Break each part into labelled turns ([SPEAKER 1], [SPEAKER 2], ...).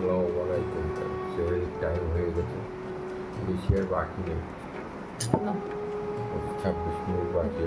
[SPEAKER 1] পোলাও বলাই করতে সেই টাইম হয়ে গেছে। বেশি আর বাকি নেই। ছাব্বিশ মিনিট বাকি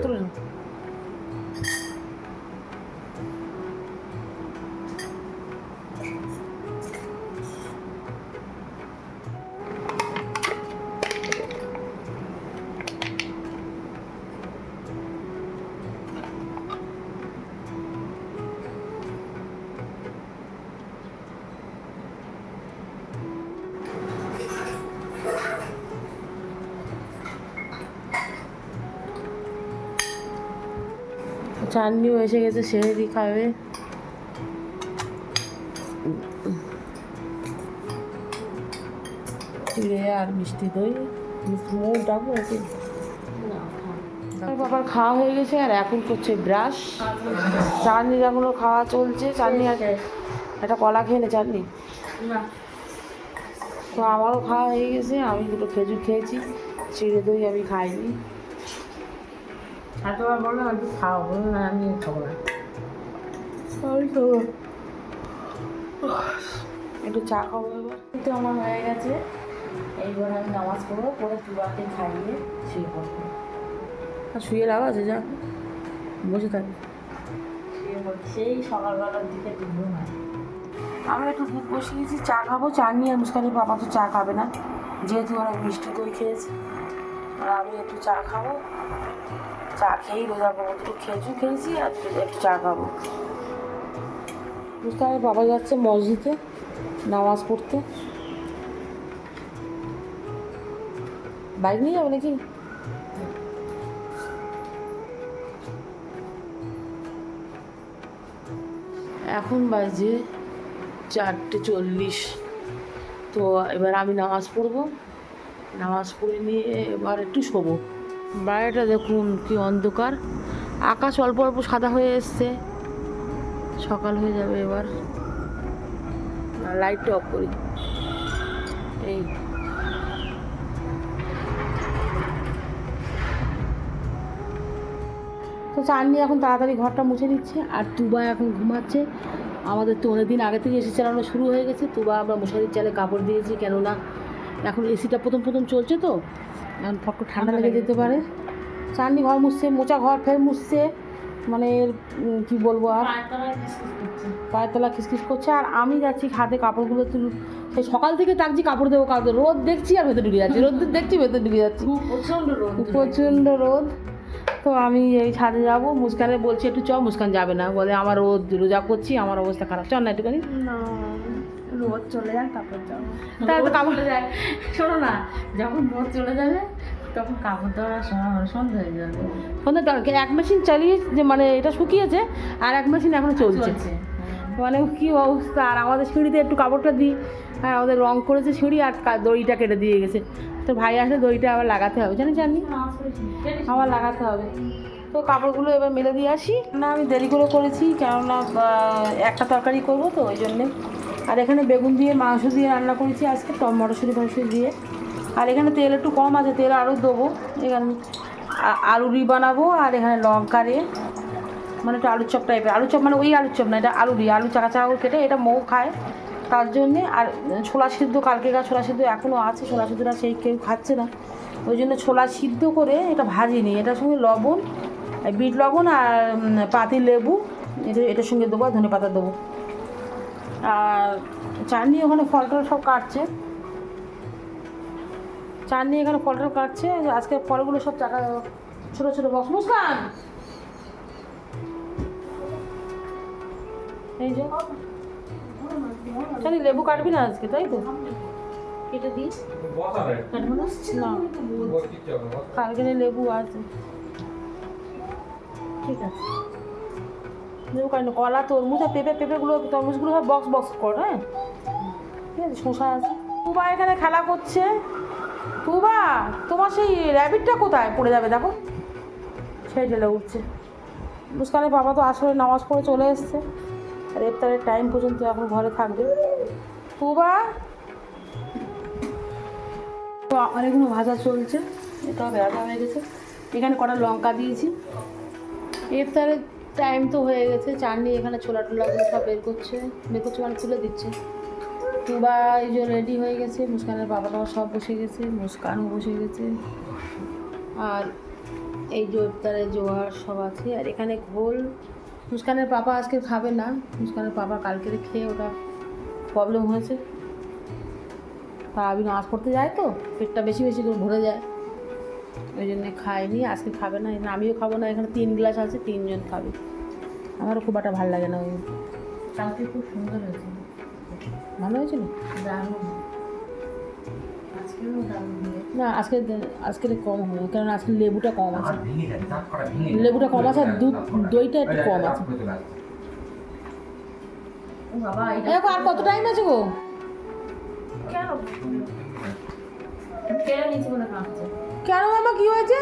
[SPEAKER 2] চাটনিও এসে গেছে সেহেরি খাবে। চিড়ে আর মিষ্টি দই মুখ ডাকবো নাকি? বাবার খাওয়া হয়ে গেছে আর এখন করছে ব্রাশ। চাটনি এখনও খাওয়া চলছে চাটনি আর একটা কলা খেয়ে নে চাটনি। তো আমারও খাওয়া হয়ে গেছে আমি দুটো খেজুর খেয়েছি চিড়ে দই আমি খাইনি।
[SPEAKER 3] এতবার বললাম একটু খাও। বলুন না আমি খাব না।
[SPEAKER 2] আমি খাব। একটু চা খাব এবার। তো আমার হয়ে গেছে। এইবার আমি নামাজ পড়ব পরে তুবাকে খাইয়ে শুয়ে পড়ব। আর শুয়ে লাগা আছে যা বসে থাকি।
[SPEAKER 3] শুয়ে পড়ছি। সেই সকালবেলার দিকে দুপুর হয়।
[SPEAKER 2] আমি একটু দুধ বসিয়েছি চা খাব। চা নিয়ে মুস্কানের বাবা তো চা খাবে না। যেহেতু ওরা মিষ্টি দই খেয়েছে আর আমি একটু চা খাব। দুটো খেজুর খেয়েছি আর একটু- একটু চা খাব। মুস্কানের বাবা যাচ্ছে মসজিদে নামাজ পড়তে। বাইক নিয়ে যাবে নাকি? এখন বাজে চারটে চল্লিশ। তো এবার আমি নামাজ পড়ব। নামাজ পড়ে নিয়ে এবার একটু শোবো। বাইরেটা দেখুন কি অন্ধকার। আকাশ অল্প অল্প সাদা হয়ে এসছে। সকাল হয়ে যাবে এবার। লাইটটা অফ করি। এই। তো চাননি এখন তাড়াতাড়ি ঘরটা মুছে নিচ্ছে, আর তুবা এখন ঘুমাচ্ছে। আমাদের তো অনেক দিন আগে থেকে এসি চালানো শুরু হয়ে গেছে। তুবা আমরা মশারির চালে কাপড় দিয়েছি, কেননা এখন এসিটা প্রথম প্রথম চলছে তো। এখন ফট করে ঠান্ডা লেগে যেতে পারে। চাননি ঘর মুছছে মোচা ঘর ফের মুছছে মানে কি বলব আর? পায়ের তলা খিসখিস করছে আর আমি যাচ্ছি হাতে কাপড়গুলো তুল সেই সকাল থেকে তাকছি কাপড় দেবো কাপড় রোদ দেখছি আর ভেতরে ঢুকে যাচ্ছি রোদ দেখছি ভেতরে ঢুকে যাচ্ছি।
[SPEAKER 3] প্রচণ্ড রোদ
[SPEAKER 2] প্রচণ্ড রোদ। তো আমি এই ছাদে যাব মুস্কানে বলছি একটু চ মুস্কান যাবে না। বলে আমার রোদ রোজা করছি আমার অবস্থা খারাপ। চল না একটুখানি।
[SPEAKER 3] না। রোদ চলে যায় তারপর যাব
[SPEAKER 2] তাহলে কাপড়-
[SPEAKER 3] যায়। শোনো না যখন রোদ চলে যাবে তখন কাপড় হবে, সন্ধ্যা হয়ে যাবে।
[SPEAKER 2] ফোনে দরকার এক মেশিন চালিয়ে যে মানে এটা শুকিয়েছে আর এক মেশিন এখনও চলছে।
[SPEAKER 3] চলছে
[SPEAKER 2] মানে কি অবস্থা আর আমাদের সিঁড়িতে একটু কাপড়টা দিই। আর আমাদের রং করেছে সিঁড়ি আর দড়িটা কেটে দিয়ে গেছে। তো ভাই আসলে দড়িটা আবার লাগাতে হবে জানি জানি? আবার লাগাতে হবে। তো কাপড়গুলো এবার মেলে দিয়ে আসি। না আমি দেরি করে করেছি কেননা একটা তরকারি করব তো ওই জন্যে। আর এখানে বেগুন দিয়ে, মাংস দিয়ে রান্না করেছি আজকে টম মটরশুঁটি ফটরশুঁটি দিয়ে। আর এখানে তেল একটু কম আছে, তেল আরও দেবো। এখানে আলুরি বানাবো আর এখানে লঙ্কা রে মানে একটু আলুর চপ টাইপের আলুর চপ মানে ওই আলুর চপ না, এটা আলু দিয়ে। আলু চাকা চাকা কেটে এটা মৌ খায় তার জন্যে। আর ছোলা সিদ্ধ, কালকে গা ছোলা সিদ্ধ এখনও আছে, ছোলা সিদ্ধটা সেই কেউ খাচ্ছে না। ওই জন্য ছোলা সিদ্ধ করে এটা ভাজিনি এটার সঙ্গে লবণ, বিট লবণ আর পাতি লেবু, এটা, এটার সঙ্গে দেবো আর ধনে পাতা দেবো। আর ওখানে ফল টল সব কাটছে। চাটনি এখানে ফল টল কাটছে আজকে ফলগুলো সব চাকা ছোটো ছোটো বক্স মুস্কান এই যে। জানি লেবু কাটবি না আজকে তাই তো? কেটে দিই। কাটবো না? না কালকে লেবু আছে। ঠিক আছে। কাটবো কলা তরমুজ আর পেঁপে, পেঁপেগুলো, তরমুজগুলো সব বক্স বক্স কর হ্যাঁ? ঠিক আছে শসা আছে। তুবা এখানে খেলা করছে। তুবা তোমার সেই র্যাবিটটা কোথায়? পড়ে যাবে, দেখো। সেই ঢেলে উঠছে। মুস্কানের বাবা তো আসলে নামাজ পড়ে চলে এসছে। আর ইফতারের টাইম পর্যন্ত এখন ঘরে থাকবে। তুবা তো অনেকগুলো ভাজা চলছে। এটা ভাজা হয়ে গেছে। এখানে কটা লঙ্কা দিয়েছি। ইফতারের টাইম তো হয়ে গেছে চাটনি এখানে ছোলা টোলাগুলো সব বের করছে বের করছে মানে তুলে দিচ্ছে। তুবা এই যে রেডি হয়ে গেছে, মুস্কানের বাবা টাবা সব বসে গেছে, মুস্কানও বসে গেছে। আর এই ইফতারে জোয়ার সব আছে, আর এখানে ঘোল। মুস্কানের পাপা আজকে খাবে না, মুস্কানের পাপা কালকে খেয়ে ওটা প্রবলেম হয়েছে। তা আমি নামাজ পড়তে যায় তো, পেটটা বেশি বেশি করে ভরে যায়। ওই জন্য খাইনি আজকে খাবে না আমিও খাব না এখানে তিন গ্লাস আছে তিনজন খাবে। আমারও খুব একটা ভালো লাগে না ওই।
[SPEAKER 3] কালকে খুব সুন্দর হয়েছে
[SPEAKER 2] ভালো হয়েছিল?
[SPEAKER 3] দারুণ।
[SPEAKER 2] না আজকে আজকে কম হবে কারণ আজকে লেবুটা কম আছে। লেবুটা কম আছে আর দুধ দইটা একটু কম আছে। দেখো আর কত টাইম আছে গো?
[SPEAKER 3] কেন? কেড়ে নিয়েছি বলে কাঁপছে
[SPEAKER 2] কেন মামা কি হয়েছে?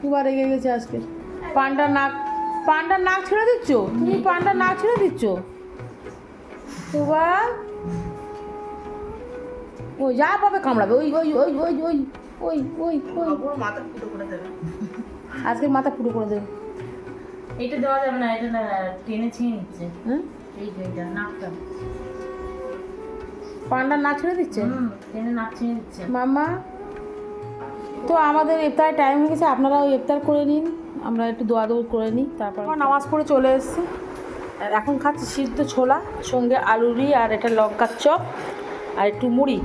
[SPEAKER 2] দুবার রেগে গেছে আজকে। পান্ডার নাক পান্ডার নাক ছেড়ে দিচ্ছ? তুমি পান্ডার নাক ছেড়ে দিচ্ছ? তুবা ওই যা পাবে কামড়াবে ওই ওই ওই ওই ওই ওই ওই ওই।
[SPEAKER 3] মাথা ফুটো করে দেবে।
[SPEAKER 2] আজকে মাথা পুরো করে দেবে।
[SPEAKER 3] এইটা দেওয়া যাবে না এটা টেনে ছিঁড়ে নিচ্ছে।
[SPEAKER 2] হ্যাঁ?
[SPEAKER 3] এই যে এটা নাকটা।
[SPEAKER 2] পান্ডার না ছেড়ে দিচ্ছে? মাম্মা তো আমাদের ইফতার টাইম হয়ে গেছে আপনারাও ইফতার করে নিন আমরা একটু দোয়া দৌড় করে নিই তারপর নামাজ পড়ে চলে এসেছি। আর এখন খাচ্ছি সিদ্ধ ছোলা সঙ্গে আলুরি আর এটা লঙ্কার চপ আর একটু মুড়ি।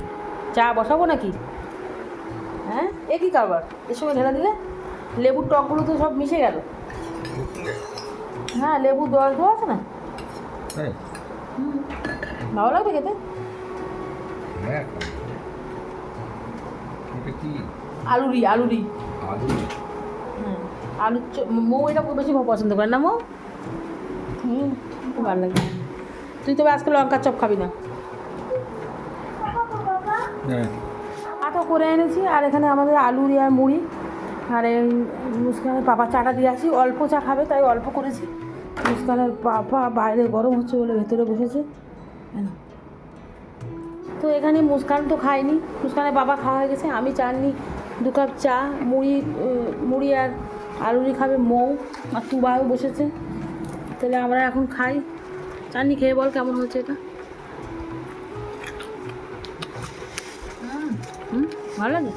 [SPEAKER 2] চা বসাবো নাকি? হ্যাঁ? এ কী কারবার? এর সঙ্গে ঢেলে দিলে? লেবুর টকগুলো তো সব মিশে গেল। হ্যাঁ লেবু দেওয়া দেওয়া আছে না? ভালো লাগবে খেতে?
[SPEAKER 1] হ্যাঁ।
[SPEAKER 2] আলুরি আলুরি।
[SPEAKER 1] আলু
[SPEAKER 2] হ্যাঁ আলুর চপ মৌ এটা খুব বেশি পছন্দ করে না মৌ? হুম খুব ভালো লাগে। তুই তবে আজকে লঙ্কার চপ খাবি না।
[SPEAKER 1] হ্যাঁ।
[SPEAKER 2] আটা করে এনেছি আর এখানে আমাদের আলুরি আর মুড়ি আর এই মুস্কানের পাপা চাটা দিয়ে আসি। অল্প চা খাবে তাই অল্প করেছি। মুস্কানের পাপা বাইরে গরম হচ্ছে বলে ভেতরে বসেছে। নাও। তো এখানে মুস্কান তো খায়নি। মুস্কানের বাবা খাওয়া হয়ে গেছে। আমি চাননি দু কাপ চা মুড়ি মুড়ি আর আলুরি খাবে মৌ আর তুবাও বসেছে। তাহলে আমরা এখন খাই। চাননি খেয়ে বল কেমন হচ্ছে এটা? হুম ভালো লাগে?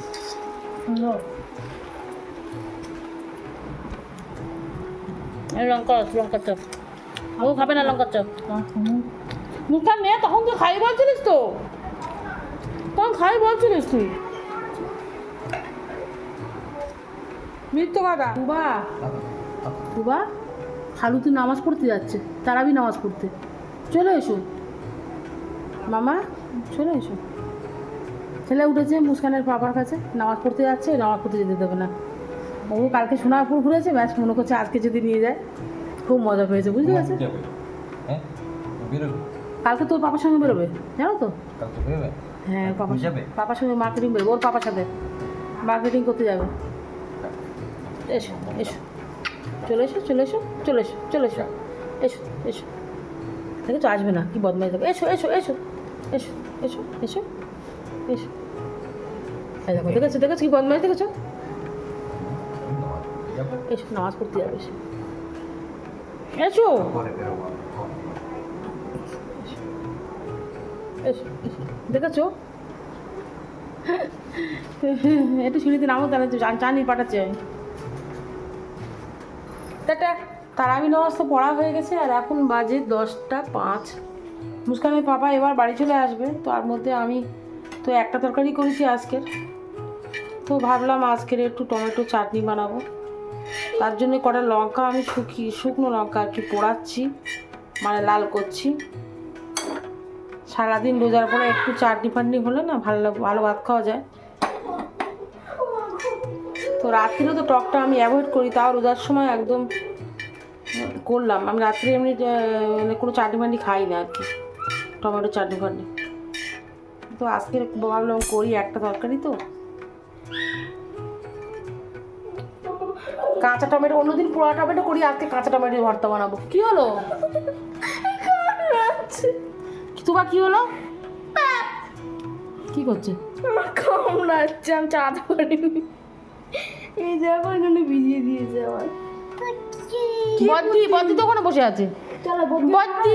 [SPEAKER 2] লঙ্কা লঙ্কার চপ। ও খাবে না লঙ্কার চপ? মুখটা নে তখন তো খাই বলছিলিস তো। খাই বলছিলিস তুই? মিথ্যে কথা। তুবা তুবা খালু তুই নামাজ পড়তে যাচ্ছে তারাবি নামাজ পড়তে। চলে এসো। মামা চলে এসো। ছেলে উঠেছে মুস্কানের পাপার কাছে নামাজ পড়তে যাচ্ছে নামাজ পড়তে যেতে দেবে না। ও কালকে সোনারপুর ঘুরেছে ব্যাস মনে করছে আজকে যদি নিয়ে যায় খুব মজা পেয়েছে বুঝতে পারছ
[SPEAKER 1] হ্যাঁ?
[SPEAKER 2] কালকে তোর পাপার সঙ্গে বেরোবে জানো তো?
[SPEAKER 1] কাল তো বেরোবে?
[SPEAKER 2] হ্যাঁ
[SPEAKER 1] যাবে?
[SPEAKER 2] পাপার সঙ্গে মার্কেটিং বেরোবে ওর পাপার সাথে। মার্কেটিং করতে যাবে। এসো এসো। চলে এসো চলে এসো চলে এসো চলে এসো। এসো এসো। দেখেছ আসবে না কি বদমাই দেখো এসো এসো এসো। এসো এসো এসো এসো। দেখো দেখেছ দেখেছ কি বদমাই দেখেছ? এসো নামাজ পড়তে যাবে এসো। এসো। দেখেছ? একটু সিঁড়িতে নামো তাহলে চান পাঠাচ্ছে। আমি টাটা তারাবি নামাজ তো পড়া হয়ে গেছে, আর এখন বাজে দশটা পাঁচ। মুস্কানের পাপা এবার বাড়ি চলে আসবে তার মধ্যে আমি তো একটা তরকারি করেছি আজকের। তো ভাবলাম আজকের একটু টমেটো চাটনি বানাবো। তার জন্য কটা লঙ্কা আমি শুকিয়ে শুকনো লঙ্কা আর কি পোড়াচ্ছি মানে লাল করছি। সারাদিন রোজার পরে একটু চাটনি ফাটনি হলে না ভালো ভালো ভাত খাওয়া যায়। তো রাত্রিও তো টকটা আমি অ্যাভয়েড করি, তাও রোজার সময় একদম করলাম। আমি রাত্রে এমনি মানে কোনো চাটনি ফাটনি খাই না আর কি, টমেটো চাটনি ফাটনি তো আজকে ভাবলাম করি একটা তরকারি তো। কাঁচা টমেটো, অন্যদিন পোড়া টমেটো করি, আজকে কাঁচা টমেটো ভর্তা বানাবো। কি হলো? তোমার কি হলো? কি করছে?
[SPEAKER 3] আমার কামড়াচ্ছে আমি চাঁদ পারিনি এই দেখো এখানে ভিজিয়ে দিয়েছে আমার।
[SPEAKER 2] বদ্দি বদ্দি তো ওখানে বসে আছে।
[SPEAKER 3] চলো
[SPEAKER 2] বদ্দি